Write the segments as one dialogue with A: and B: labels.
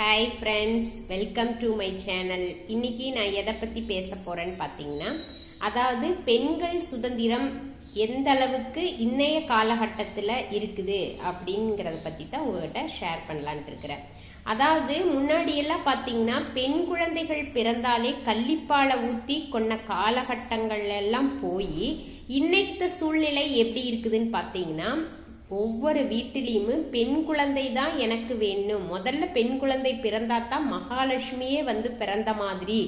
A: Hi friends welcome to my channel இன்னைக்கு நான் எதை பற்றி பேச போகிறேன்னு பார்த்தீங்கன்னா அதாவது பெண்கள் சுதந்திரம் எந்த அளவுக்கு இன்னைய காலகட்டத்தில் இருக்குது அப்படிங்கிறத பற்றி தான் உங்ககிட்ட ஷேர் பண்ணலான்ட்டு இருக்கிறேன். அதாவது முன்னாடியெல்லாம் பார்த்தீங்கன்னா பெண் குழந்தைகள் பிறந்தாலே கள்ளிப்பாலை ஊற்றி கொண்ட காலகட்டங்கள் எல்லாம் போய் இன்னைக்கு சூழ்நிலை எப்படி இருக்குதுன்னு பார்த்தீங்கன்னா ஒவ்வொரு வீட்டிலையுமே பெண் குழந்தை தான் எனக்கு வேணும் முதல்ல பெண் குழந்தை பிறந்தா தான் மகாலட்சுமியே வந்து பிறந்த மாதிரி.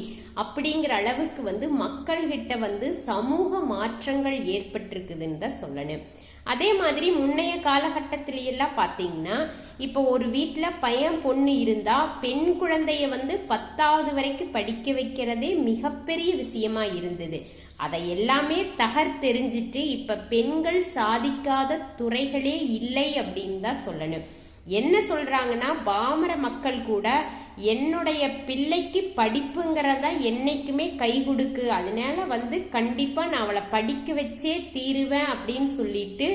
A: அப்படிங்கிற அளவுக்கு வந்து மக்கள்கிட்ட வந்து சமூக மாற்றங்கள் ஏற்பட்டிருக்குதுன்னு தான் சொல்லணும். அதே மாதிரி முன்னைய காலகட்டத்திலையெல்லாம் பார்த்தீங்கன்னா இப்போ ஒரு வீட்டில் பையன் பொண்ணு இருந்தால் பெண் குழந்தைய வந்து பத்தாவது வரைக்கும் படிக்க வைக்கிறதே மிகப்பெரிய விஷயமா இருந்தது. அதை எல்லாமே தகர்த்தெறிஞ்சிட்டு இப்போ பெண்கள் சாதிக்காத துறைகளே இல்லை அப்படின்னு தான் சொல்லணும். என்ன சொல்கிறாங்கன்னா பாமர மக்கள் கூட என்னுடைய பிள்ளைக்கு படிப்புங்கிறத என்றைக்குமே கை கொடுக்கு. அதனால வந்து கண்டிப்பாக நான் அவளை படிக்க வச்சே தீருவேன் அப்படின்னு சொல்லிட்டு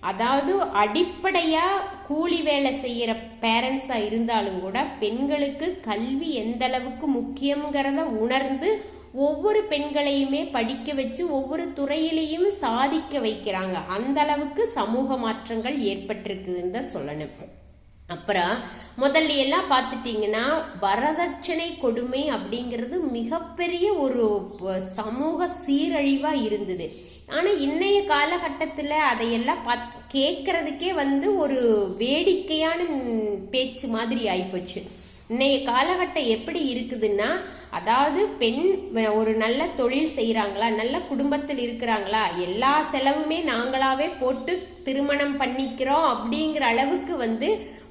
A: அதாவது அடிப்படையாக கூலி வேலை செய்கிற பேரண்ட்ஸாக இருந்தாலும் கூட பெண்களுக்கு கல்வி எந்த அளவுக்கு முக்கியங்கிறத உணர்ந்து ஒவ்வொரு பெண்களையுமே படிக்க வச்சு ஒவ்வொரு துறையிலையும் சாதிக்க வைக்கிறாங்க. அந்த அளவுக்கு சமூக மாற்றங்கள் ஏற்பட்டிருக்குதுன்னு தான் சொல்லணும். அப்புறம் முதல்ல எல்லாம் பார்த்துட்டீங்கன்னா வரதட்சணை கொடுமை அப்படிங்கிறது மிகப்பெரிய ஒரு சமூக சீரழிவா இருந்தது. ஆனா இன்னைய காலகட்டத்தில் அதையெல்லாம் பார்த்து கேட்கறதுக்கே வந்து ஒரு வேடிக்கையான பேச்சு மாதிரி ஆயிப்போச்சு. இன்னைய காலகட்டம் எப்படி இருக்குதுன்னா அதாவது பெண் ஒரு நல்ல தொழில் செய்கிறாங்களா நல்ல குடும்பத்தில் இருக்கிறாங்களா எல்லா செலவுமே நாங்களாவே போட்டு திருமணம் பண்ணிக்கிறோம் அப்படிங்கிற அளவுக்கு வந்து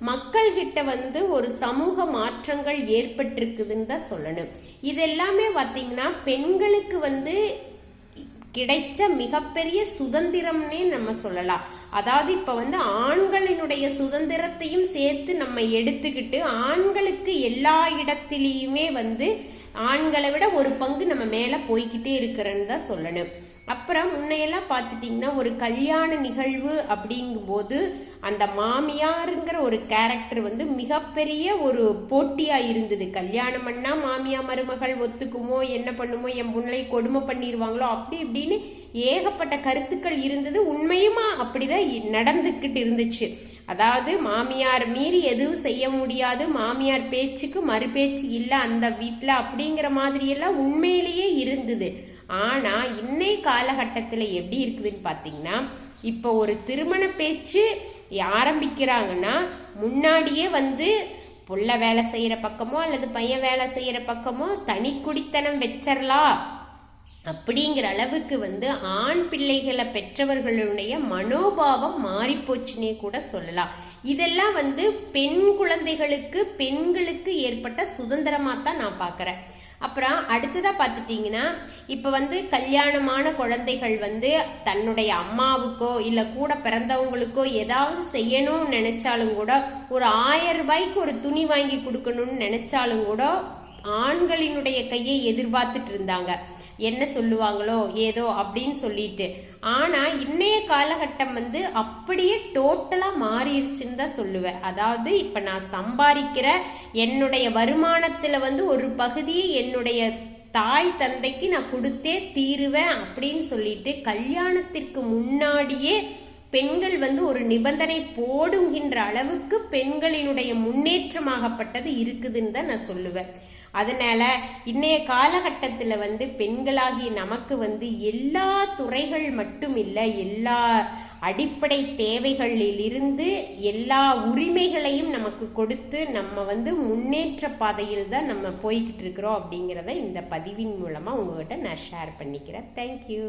A: மக்கள்கிட்ட வந்து ஒரு சமூக மாற்றங்கள் ஏற்பட்டிருக்குதுன்னு தான் சொல்லணும். இது எல்லாமே பார்த்தீங்கன்னா பெண்களுக்கு வந்து கிடைச்ச மிகப்பெரிய சுதந்திரம்னே நம்ம சொல்லலாம். அதாவது இப்போ வந்து ஆண்கள் ஆண்களினுடைய சுதந்திரத்தையும் சேர்த்து நம்ம எடுத்துக்கிட்டு ஆண்களுக்கு எல்லா இடத்திலையுமே வந்து ஆண்களை விட ஒரு பங்கு நம்ம மேல போய்கிட்டே இருக்கிறன்னு தான் சொல்லணும். அப்புறம் முன்னையெல்லாம் பார்த்துட்டிங்கன்னா ஒரு கல்யாண நிகழ்வு அப்படிங்கும்போது அந்த மாமியாருங்கிற ஒரு கேரக்டர் வந்து மிகப்பெரிய ஒரு போட்டியாக இருந்தது. கல்யாணம் பண்ணால் மாமியா மருமகள் ஒத்துக்குமோ என்ன பண்ணுமோ என் புண்ணலை கொடுமை பண்ணிடுவாங்களோ அப்படி இப்படின்னு ஏகப்பட்ட கருத்துக்கள் இருந்தது. உண்மையுமா அப்படிதான் நடந்துக்கிட்டு இருந்துச்சு. அதாவது மாமியார் மீறி எதுவும் செய்ய முடியாது. மாமியார் பேச்சுக்கு மறு பேச்சு இல்லை அந்த வீட்டில் அப்படிங்கிற மாதிரியெல்லாம் உண்மையிலேயே இருந்தது. ஆனால் இன்னை காலகட்டத்தில் எப்படி இருக்குதுன்னு பார்த்தீங்கன்னா இப்போ ஒரு திருமண பேச்சு ஆரம்பிக்கிறாங்கன்னா முன்னாடியே வந்து புள்ள வேலை செய்கிற பக்கமோ அல்லது பையன் வேலை செய்கிற பக்கமோ தனி குடித்தனம் வச்சிடலாம் அப்படிங்கிற அளவுக்கு வந்து ஆண் பிள்ளைகளை பெற்றவர்களுடைய மனோபாவம் மாறிப்போச்சுன்னே கூட சொல்லலாம். இதெல்லாம் வந்து பெண் குழந்தைகளுக்கு பெண்களுக்கு ஏற்பட்ட சுதந்திரமாக தான் நான் பார்க்குறேன் அப்புறம் அடுத்ததாக பார்த்துட்டிங்கன்னா இப்போ வந்து கல்யாணமான குழந்தைகள் வந்து தன்னுடைய அம்மாவுக்கோ இல்லை கூட பிறந்தவங்களுக்கோ ஏதாவது செய்யணும்னு நினைச்சாலும் கூட ஒரு ஆயிரம் ரூபாய்க்கு ஒரு துணி வாங்கி கொடுக்கணும்னு நினைச்சாலும் கூட ஆண்களினுடைய கையை எதிர்பார்த்துட்டு இருந்தாங்க. என்ன சொல்லுவாங்களோ ஏதோ அப்படின்னு சொல்லிட்டு. ஆனா இன்னைய காலகட்டம் வந்து அப்படியே டோட்டலா மாறிடுச்சுன்னு தான் சொல்லுவேன். அதாவது இப்ப நான் சம்பாதிக்கிற என்னுடைய வருமானத்துல வந்து ஒரு பகுதியை என்னுடைய தாய் தந்தைக்கு நான் கொடுத்தே தீருவேன் அப்படின்னு சொல்லிட்டு கல்யாணத்திற்கு முன்னாடியே பெண்கள் வந்து ஒரு நிபந்தனை போடுகின்ற அளவுக்கு பெண்களினுடைய முன்னேற்றமாகப்பட்டது இருக்குதுன்னு தான் நான் சொல்லுவேன். அதனால இன்னைய காலகட்டத்தில் வந்து பெண்களாகிய நமக்கு வந்து எல்லா துறைகள் மட்டும் இல்லை எல்லா அடிப்படை தேவைகளிலிருந்து எல்லா உரிமைகளையும் நமக்கு கொடுத்து நம்ம வந்து முன்னேற்ற பாதையில் தான் நம்ம போய்கிட்டு இருக்கிறோம் அப்படிங்கிறத இந்த பதிவின் மூலமாக உங்ககிட்ட நான் ஷேர் பண்ணிக்கிறேன். தேங்க்யூ